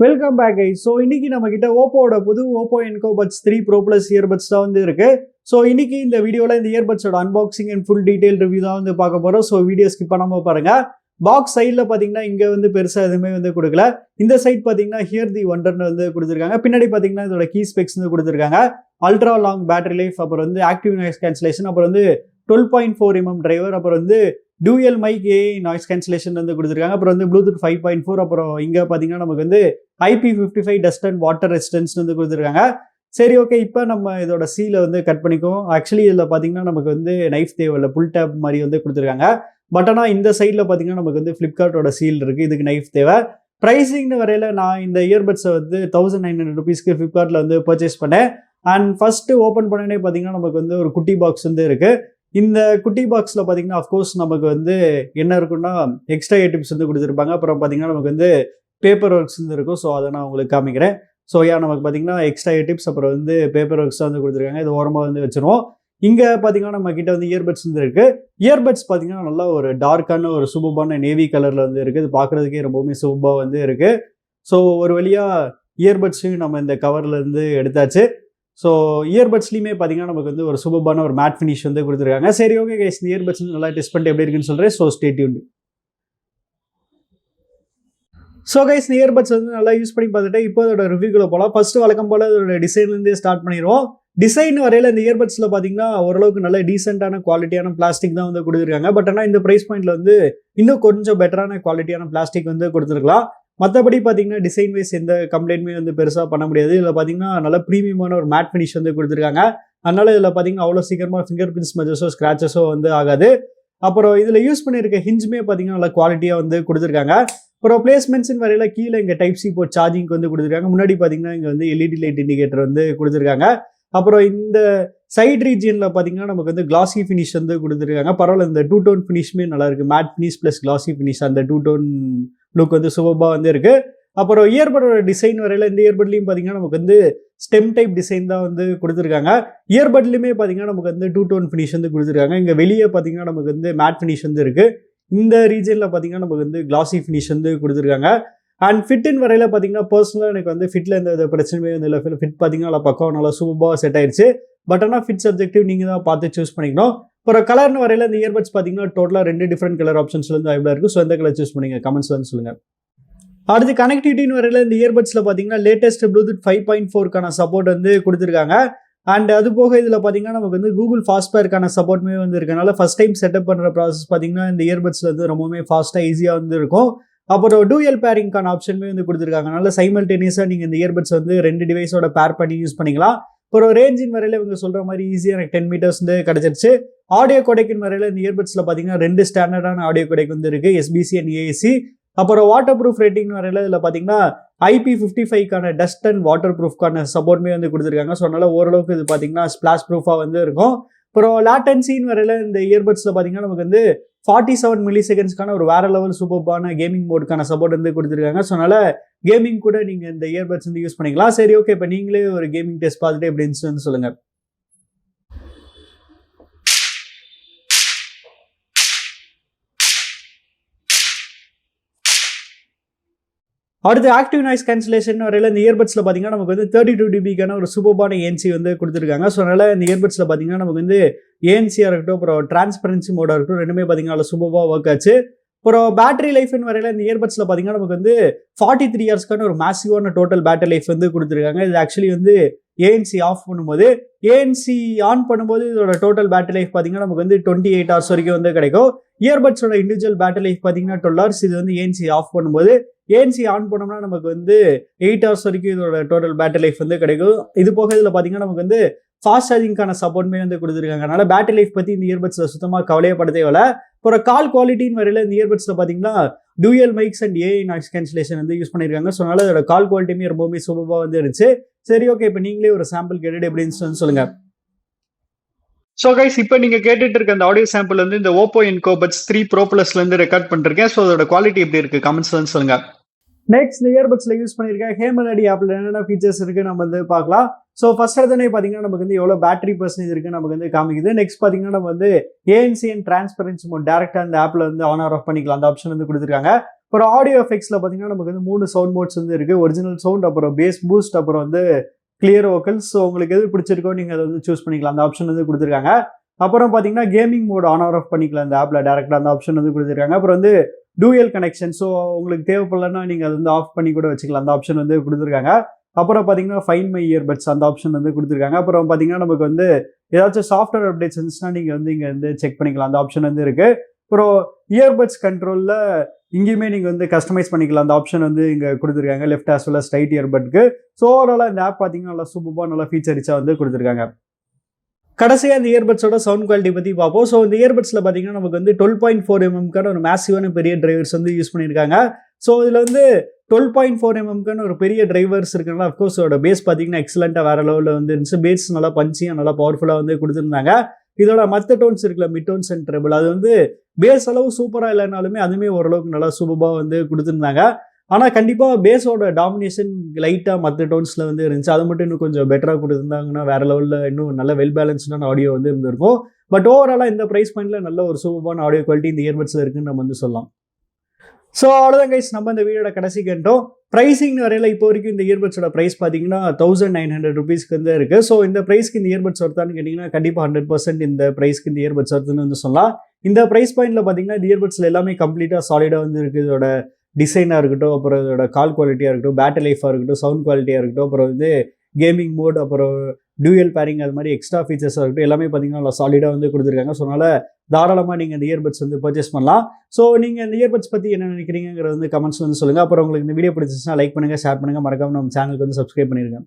Welcome back I so இன்னைக்கு நம்ம கிட்ட ஓப்போட புது Oppo Enco buds three pro plus earbuds தான் வந்து இருக்கு. ஸோ இன்னைக்கு இந்த வீடியோவில் இந்த இயர்பட்ஸோட unboxing and full detail review தான் வந்து பார்க்க போகிறோம் ஸோ வீடியோ ஸ்கிப் பண்ணாமல் பாருங்க. பாக்ஸ் சைடில் பார்த்தீங்கன்னா இங்கே வந்து பெருசாக எதுவுமே வந்து கொடுக்கல. இந்த சைட் பார்த்தீங்கன்னா ஹியர் தி ஒண்டர்னு வந்து கொடுத்துருக்காங்க. பின்னாடி பார்த்தீங்கன்னா இதோட கீ ஸ்பெக்ஸ் வந்து கொடுத்துருக்காங்க. அல்ட்ரா லாங் பேட்டரி லைஃப் அப்புறம் வந்து ஆக்டிவ் நாய்ஸ் கேன்சலேஷன் அப்புறம் வந்து twelve point four mm driver அப்புறம் வந்து dual mic AI noise cancellation வந்து கொடுத்துருக்காங்க. அப்புறம் வந்து ப்ளூடூத் ஃபைவ் பாயிண்ட் ஃபோர் அப்புறம் இங்கே பார்த்தீங்கன்னா நமக்கு வந்து IP fifty five dust and water resistance வந்து கொடுத்துருக்காங்க. சரி ஓகே இப்போ நம்ம இதோட சீலை வந்து கட் பண்ணிக்குவோம். ஆக்சுவலி இதில் பார்த்தீங்கன்னா நமக்கு வந்து நைஃப் தேவையில்ல புல் டேப் மாதிரி வந்து கொடுத்துருக்காங்க. பட் ஆனால் இந்த சைடில் பார்த்தீங்கன்னா நமக்கு வந்து ஃப்ளிப்கார்ட்டோட சீல் இருக்குது இதுக்கு நைஃப் தேவை. ப்ரைஸிங்னு வரையில் நான் இந்த இயர்பட்ஸை வந்து தௌசண்ட் நைன் ஹண்ட்ரட் ருபீஸ்க்கு ஃப்ளிப்கார்ட்டில் வந்து பர்ச்சேஸ் பண்ணேன். அண்ட் ஃபஸ்ட்டு ஓப்பன் பண்ணனே பார்த்தீங்கன்னா நமக்கு வந்து ஒரு குட்டி பாக்ஸ் வந்து இருக்குது இந்த குட்டி பாக்ஸில் பார்த்தீங்கன்னா அஃப்கோர்ஸ் நமக்கு வந்து என்ன இருக்குன்னா எக்ஸ்ட்ரா ஐட்டம்ஸ் வந்து கொடுத்துருப்பாங்க. அப்புறம் பார்த்தீங்கன்னா நமக்கு வந்து பேப்பர் ஒர்க்ஸ் வந்து இருக்கும். ஸோ அதை நான் உங்களுக்கு காமிக்கிறேன். ஸோ ஏன் நமக்கு பார்த்தீங்கன்னா எக்ஸ்ட்ரா டிப்ஸ் அப்புறம் வந்து பேப்பர் ஒர்க்ஸ் வந்து கொடுத்துருக்காங்க. இது ஓரமாக வந்து வச்சிருவோம். இங்கே பார்த்தீங்கன்னா நம்ம கிட்ட வந்து இயர்பட்ஸ் வந்து இருக்குது இயர்பட்ஸ் பார்த்தீங்கன்னா நல்லா ஒரு டார்க்கான ஒரு சுபமான நேவி கலரில் வந்து இருக்குது இது பார்க்குறதுக்கே ரொம்பவுமே சுபமாக வந்து இருக்குது ஸோ ஒரு வழியாக இயர்பட்ஸையும் நம்ம இந்த கவர்லேருந்து எடுத்தாச்சு. ஸோ இயர்பட்ஸ்லையுமே பார்த்தீங்கன்னா நமக்கு வந்து ஒரு சூப்பரான ஒரு மேட் ஃபினிஷ் வந்து கொடுத்துருக்காங்க. சரி ஓகே கைஸ் இந்த இயர்பட்ஸ் நல்லா டெஸ்ட் பண்ணிட்டு எப்படி இருக்குன்னு சொல்கிறேன் ஸோ உண்டு ஸோ கைஸ் இந்த இயர்பட்ஸ் வந்து நல்லா யூஸ் பண்ணி பார்த்துட்டு இப்போ அதோட ரிவ்யூக்குள்ள போகலாம் ஃபஸ்ட்டு வழக்கம் போல் அதோட டிசைன்லேருந்தே ஸ்டார்ட் பண்ணிடுவோம். டிசைன் வரையில் இந்த இயர்பட்ஸில் பார்த்தீங்கன்னா ஓரளவுக்கு நல்ல டீசெண்டான குவாலிட்டியான பிளாஸ்டிக் தான் வந்து கொடுத்துருக்காங்க. பட் ஆனால் இந்த ப்ரைஸ் பாயிண்ட்ல வந்து இன்னும் கொஞ்சம் பெட்டரான குவாலிட்டியான பிளாஸ்டிக் வந்து கொடுத்துருக்கலாம். மற்றபடி பார்த்தீங்கன்னா டிசைன் வைஸ் எந்த கம்ப்ளைண்ட்மே வந்து பெருசாக பண்ண முடியாது. இதில் பார்த்தீங்கன்னா நல்ல ப்ரீமியமான ஒரு மேட் ஃபினிஷ் வந்து கொடுத்துருக்காங்க. அதனால் இதில் பார்த்தீங்கன்னா அவ்வளோ சீக்கிரமாக ஃபிங்கர் பிரிண்ட்ஸ் மெஜர்ஸோ ஸ்க்ராச்சஸோ வந்து ஆகாது. அப்புறம் இதில் யூஸ் பண்ணியிருக்க ஹிஞ்சுமே பார்த்தீங்கன்னா நல்லா குவாலிட்டியாக வந்து கொடுத்துருக்காங்க. அப்புறம் பிளேஸ்மெண்ட்ஸ்னு வரையில கீழே இங்கே டைப் சி இப்போ சார்ஜிங்க்கு வந்து கொடுத்துருக்காங்க. முன்னாடி பார்த்தீங்கன்னா இங்கே வந்து எல்இடி லைட் இண்டிகேட்டர் வந்து கொடுத்துருக்காங்க. அப்புறம் இந்த சைட் ரீஜியனில் பார்த்தீங்கன்னா நமக்கு வந்து கிளாசி ஃபினிஷ் வந்து கொடுத்துருக்காங்க. பரவாயில்ல இந்த டூ டோன் ஃபினிஷ்மே நல்லாயிருக்கு matte finish plus classy finish அந்த டூ டோன் லுக் வந்து சூப்பராக வந்து இருக்குது அப்புறம் இயர்படோட டிசைன் வரையில் இந்த இயர்பட்லையும் பார்த்தீங்கன்னா நமக்கு வந்து ஸ்டெம் டைப் டிசைன் தான் வந்து கொடுத்துருக்காங்க. இயர்பட்லையுமே பார்த்தீங்கன்னா நமக்கு வந்து டூ டோன் ஃபினிஷ் வந்து கொடுத்துருக்காங்க. இங்கே வெளியே பார்த்தீங்கன்னா நமக்கு வந்து மேட் ஃபினிஷ் வந்து இருக்குது இந்த ரீஜனில் பார்த்தீங்கன்னா நமக்கு வந்து கிளாசி ஃபினிஷ் வந்து கொடுத்துருக்காங்க. அண்ட் ஃபிட்டின் வரையில் பார்த்தீங்கன்னா பர்சனலாக எனக்கு வந்து ஃபிட்டில் எந்த வித பிரச்சனையுமே வந்து இல்லை. ஃபிட் பார்த்தீங்கன்னா நல்லா பக்கம் நல்லா சூப்பராக செட் ஆயிடுச்சு. பட் ஆனால் ஃபிட் சப்ஜெக்டிவ் நீங்கள் தான் பார்த்து சூஸ் பண்ணிக்கணும். அப்புறம் கலர்னு வரையில் இந்த இயர்பட்ஸ் பார்த்தீங்கன்னா டோட்டலாக ரெண்டு டிஃப்ரெண்ட் கலர் ஆப்ஷன்ஸ்லேருந்து அவைலபிளாக இருக்குது ஸோ எந்த கலர் சூஸ் பண்ணுங்கள் கமெண்ட்ஸ் வந்து சொல்லுங்கள் அடுத்து கனெக்டிவிட்டின்னு வரையில் இந்த இயர்பட்ஸில் பார்த்தீங்கன்னா லேட்டஸ்ட் ப்ளூடூத் ஃபைவ் பாயிண்ட் ஃபோருக்கான சப்போர்ட் வந்து கொடுத்துருக்காங்க. அண்ட் அது போக இதில் பார்த்தீங்கன்னா நமக்கு வந்து கூகுள் ஃபாஸ்ட்பேருக்கான சப்போர்ட்டுமே வந்து இருக்கனால ஃபஸ்ட் டைம் செட்டப் பண்ணுற ப்ராசஸ் பார்த்தீங்கன்னா இந்த இயர்பட்ஸில் வந்து ரொம்பவுமே ஃபாஸ்ட்டாக ஈஸியாக வந்து இருக்கும். அப்புறம் டூயல் பேரிங்கான ஆப்ஷனுமே வந்து கொடுத்துருக்காங்க. அதனால் சைமல்டேனியஸாக நீங்கள் இந்த இயர்பட்ஸ் வந்து ரெண்டு டிவைஸோட பேர் பண்ணி யூஸ் பண்ணிக்கலாம். அப்புறம் ரேஞ்சின் வரையில் இவங்க சொல்கிற மாதிரி ஈஸியாக எனக்கு டென் மீட்டர்ஸ் வந்து கிடச்சிருச்சு. ஆடியோ கொடைக்கின் வரையில் இந்த இயர்பட்ஸில் பார்த்தீங்கன்னா ரெண்டு ஸ்டாண்டர்டான ஆடியோ கொடைக்கு வந்து இருக்குது எஸ்பிசி அண்ட் ஏஏசி அப்புறம் வாட்டர் ப்ரூஃப் ரேட்டிங் வரையில் இதில் பார்த்தீங்கன்னா ஐபி ஃபிஃப்டி ஃபைவ்க்கான டஸ்ட் அண்ட் வாட்டர் ப்ரூஃப்க்கான சப்போர்ட்மே வந்து கொடுத்துருக்காங்க. ஸோ அதனால் ஓரளவுக்கு இது பார்த்தீங்கன்னா ஸ்பிளாஷ் ப்ரூஃபாக வந்து இருக்கும். அப்புறம் லேட்டன்சின்னு வரையில் இந்த இயர்பட்ஸில் பார்த்தீங்கன்னா நமக்கு வந்து ஃபார்ட்டி செவன் மில்லி செகண்ட்ஸ்க்கான ஒரு வேற லெவல் சூப்பர்பான கேமிங் மோடுக்கான சப்போர்ட் வந்து கொடுத்துருக்காங்க. ஸோ அதனால் கேமிங் கூட நீங்கள் இந்த இயர்பட்ஸ் வந்து யூஸ் பண்ணிக்கலாம். சரி ஓகே இப்போ நீங்களே ஒரு கேமிங் டெஸ்ட் பார்த்துட்டு எப்படி இருந்துச்சுன்னு சொல்லுங்கள் அடுத்து ஆக்டிவ் நாய்ஸ் கேன்சலேஷன் வரையில் இந்த இயர்பட்ஸில் பார்த்தீங்கன்னா நமக்கு வந்து தேர்ட்டி டூ டிபிக்கான ஒரு சூப்பர்பான ஏன்சி வந்து கொடுத்துருக்காங்க. ஸோ அதனால் இந்த இயர்பட்ஸில் பார்த்தீங்கன்னா நமக்கு வந்து ஏஎன்சியாக இருக்கட்டும் அப்புறம் டிரான்ஸ்பரன்சி மோடாக இருக்கட்டும் ரெண்டுமே பார்த்தீங்கன்னா சூப்பராக ஒர்க் ஆச்சு. அப்புறம் பேட்டரி லைஃப்னு வரையில் இந்த இயர்பட்ஸில் பார்த்தீங்கன்னா நமக்கு வந்து ஃபார்ட்டி த்ரீ இயர்ஸ்க்கான ஒரு மேசிவான டோட்டல் பேட்டரி லைஃப் வந்து கொடுத்துருக்காங்க. இது ஆக்சுவலி வந்து ஏஎன்சி ஆஃப் பண்ணும்போது ஏஎன்சி ஆன் பண்ணும்போது இதோட டோட்டல் பேட்டரி லைஃப் பார்த்தீங்கன்னா நமக்கு வந்து டுவெண்ட்டி எயிட் ஹவர்ஸ் வரைக்கும் வந்து கிடைக்கும். இயர்பட்ஸோட இண்டிவிஜுவல் பேட்டரி லைஃப் பார்த்தீங்கன்னா டுவெல் ஹவர்ஸ் இது வந்து ஏஎன்சி ஆஃப் பண்ணும்போது ஏஎன்சி ஆன் பண்ணோம்னா நமக்கு வந்து எயிட் ஹவர்ஸ் வரைக்கும் இதோட டோட்டல் பேட்டரி லைஃப் வந்து கிடைக்கும். இது போக இதில் பார்த்தீங்கன்னா நமக்கு வந்து ஃபாஸ்ட் சார்ஜிங்கான சப்போர்ட்மே வந்து கொடுத்துருக்காங்க. அதனால் பேட்டரி லைஃப் பற்றி இந்த இயர்பட்ஸில் சுத்தமாக கவலையப்பட தேவையில்ல அப்புறம் கால் குவாலிட்டின்னு வரையில் இந்த இயர்பட்ஸில் பார்த்தீங்கன்னா dual mics and AI noise cancellation வந்து யூஸ் பண்ணியிருக்காங்க ஸோ அதனால் அதோட கால் குவாலிட்டியுமே ரொம்பவுமே சூப்பராக வந்து இருந்துச்சு. சரி ஓகே இப்போ நீங்களே ஒரு சாம்பிள் கேட்டுட்டு எப்படின்னு சொல்லுங்க. ஸோ கைஸ் இப்போ நீங்கள் கேட்டுட்டு இருக்க அந்த ஆடியோ சாம்பிள் வந்து இந்த Oppo Enco buds three pro ப்ளஸ்லேருந்து record பண்ணிருக்கேன். ஸோ அதோட குவாலிட்டி எப்படி இருக்குது கமெண்ட்ஸ்லன்னு சொல்லுங்கள் நெக்ஸ்ட் இயர்பட்ஸில் யூஸ் பண்ணியிருக்கேன் ஹேமலடி ஆப்பில் என்னென்ன ஃபீச்சர்ஸ் இருக்குது நம்ம வந்து பார்க்கலாம். ஸோ ஃபர்ஸ்ட் எடுத்தனே பார்த்தீங்கன்னா நமக்கு வந்து எவ்வளோ பேட்டரி பர்சன்டேஜ் இருக்குது நமக்கு வந்து காமிக்குது. நெக்ஸ்ட் பார்த்தீங்கன்னா நம்ம வந்து ஏஎன்சிஎன் டிரான்ஸ்பரன்சி மோட் டேரெக்டாக அந்த ஆப்பில் வந்து ஆன் ஆர் ஆஃப் பண்ணிக்கலாம். அந்த ஆப்ஷன் வந்து கொடுத்துருக்காங்க. அப்புறம் ஆடியோ எஃபெக்ட்ஸில் பார்த்தீங்கன்னா நமக்கு வந்து மூணு சவுண்ட் மோட்ஸ் வந்து இருக்குது ஒரிஜினல் சவுண்ட் அப்புறம் பேஸ் பூஸ்ட் அப்புறம் வந்து கிளியர் ஓக்கல்ஸ் ஸோ உங்களுக்கு எது பிடிச்சிருக்கோ நீங்கள் அதை வந்து சூஸ் பண்ணிக்கலாம். அந்த ஆப்ஷன் வந்து கொடுத்துருக்காங்க. அப்புறம் பார்த்தீங்கன்னா gaming mode on or off பண்ணிக்கலாம். அந்த ஆப்பில் டேரெக்டாக அந்த ஆப்ஷன் வந்து கொடுத்துருக்காங்க. அப்புறம் வந்து டூயல் கனெக்ஷன் ஸோ உங்களுக்கு தேவைப்படலன்னா நீங்கள் அதை வந்து ஆஃப் பண்ணி கூட வச்சுக்கலாம். அந்த ஆப்ஷன் வந்து கொடுத்துருக்காங்க. அப்புறம் பார்த்தீங்கன்னா ஃபைன் மை இயர்பட்ஸ் அந்த ஆப்ஷன் வந்து கொடுத்துருக்காங்க. அப்புறம் பார்த்தீங்கன்னா நமக்கு வந்து ஏதாச்சும் சாஃப்ட்வேர் அப்டேட்ஸ் இருந்துச்சுன்னா நீங்கள் வந்து இங்கே வந்து செக் பண்ணிக்கலாம். அந்த ஆப்ஷன் வந்து இருக்குது அப்புறம் இயர்பட்ஸ் கண்ட்ரோலில் இங்கேயுமே நீங்கள் வந்து கஸ்டமைஸ் பண்ணிக்கலாம். அந்த ஆப்ஷன் வந்து இங்கே கொடுத்துருக்காங்க. லெஃப்ட் ஆஸ் வெல் ஸ்ட்ரைட் இயர்பட்க்கு ஸோ ஓவராலாக இந்த ஆப் பார்த்தீங்கன்னா நல்லா சூப்பராக நல்லா ஃபீச்சர் வந்து கொடுத்துருக்காங்க. கடைசியாக இந்த இயர்பட்ஸோட சவுண்ட் குவாலிட்டி பற்றி பார்ப்போம். ஸோ இந்த இயர்பட்ஸில் பார்த்தீங்கன்னா நமக்கு வந்து டுவெல் பாயிண்ட் ஃபோர் எம்எம்க்கான ஒரு மேசிவான பெரிய டிரைவர்ஸ் வந்து யூஸ் பண்ணியிருக்காங்க. ஸோ இதில் வந்து டுவெல் பாயிண்ட் ஃபோர் எம்எம்க்கான ஒரு பெரிய டிரைவர்ஸ் இருக்குனால அஃப்கோர்ஸ் அதோட பேஸ் பார்த்தீங்கன்னா எக்ஸலண்ட்டாக வேறு லெவலில் வந்து இருந்துச்சு. பேஸ் நல்லா பஞ்சியாக நல்லா பவர்ஃபுல்லாக வந்து கொடுத்துருந்தாங்க. இதோட மற்ற டோன்ஸ் இருக்குல்ல மிட் டோன்ஸ் அண்ட் ட்ரிபிள் அது வந்து பேஸ் அளவு சூப்பராக இல்லைனாலுமே அதுவுமே ஓரளவுக்கு நல்லா சூப்பராக வந்து கொடுத்துருந்தாங்க. ஆனால் கண்டிப்பாக பேஸோட டாமினேஷன் லைட்டாக மற்ற டோன்ஸில் வந்து இருந்துச்சு. அது மட்டும் இன்னும் கொஞ்சம் பெட்டராக கொடுத்துருந்தாங்கன்னா வேறு லெவலில் இன்னும் நல்ல வெல் பேலன்ஸ்டான ஆடியோ வந்து இருந்திருக்கும். பட் ஓவராலாக இந்த ப்ரைஸ் பாயிண்ட்டில் நல்ல ஒரு சூப்பரான ஆடியோ குவாலிட்டி இந்த இயர்பட்ஸில் இருக்குன்னு நம்ம வந்து சொல்லலாம். ஸோ அவ்வளோதான் கைஸ் நம்ம இந்த வீடியோட கடைசி கேட்டோம் ப்ரைஸிங் வரையில் இப்போ வரைக்கும் இந்த இயர்பட்ஸோட ப்ரைஸ் பார்த்தீங்கன்னா தௌசண்ட் நைன் ஹண்ட்ரட் ருபீஸ்க்கு வந்து இருக்குது ஸோ இந்த ப்ரைஸ்க்கு இந்த இயர்பட்ஸ் வருதான்னு கேட்டிங்கன்னா கண்டிப்பாக ஹண்ட்ரட் பர்சன்ட் இந்த ப்ரைஸ்க்கு இந்த இயர்பட்ஸ் வருதுன்னு வந்து சொல்லலாம். இந்த ப்ரைஸ் பாயிண்ட்டில் பார்த்தீங்கன்னா இந்த இயர்பட்ஸில் எல்லாமே கம்ப்ளீட்டாக சாலிடாக வந்து இருக்குது இதோட டிசைனாக இருக்கட்டும் அப்புறம் இதோட கால் குவாலிட்டியாக இருக்கட்டும் பேட்டரி லைஃபாக இருக்கட்டும் சவுண்ட் குவாலிட்டியாக இருக்கட்டும் அப்புறம் வந்து கேமிங் மோட் அப்புறம் டியூயல் பேரிங் அது மாதிரி எக்ஸ்ட்ரா ஃபீச்சர்ஸாக இருக்கட்டும் எல்லாமே பார்த்தீங்கன்னா நல்லா சாலிடாக வந்து கொடுத்துருக்காங்க. ஸோ அதனால் தாராளமாக நீங்கள் இந்த இயர்பட்ஸ் வந்து பர்ச்சேஸ் பண்ணலாம். ஸோ நீங்கள் இந்த இயர்பட்ஸ் பற்றி என்ன நினைக்கிறீங்கிறது வந்து கமெண்ட்ஸ் வந்து சொல்லுங்கள் அப்புறம் உங்களுக்கு இந்த வீடியோ பிடிச்சிச்சுன்னா லைக் பண்ணுங்கள் ஷேர் பண்ணுங்கள் மறக்காமல் நம்ம சேனலுக்கு வந்து சப்ஸ்கிரைப் பண்ணியிருக்கேன்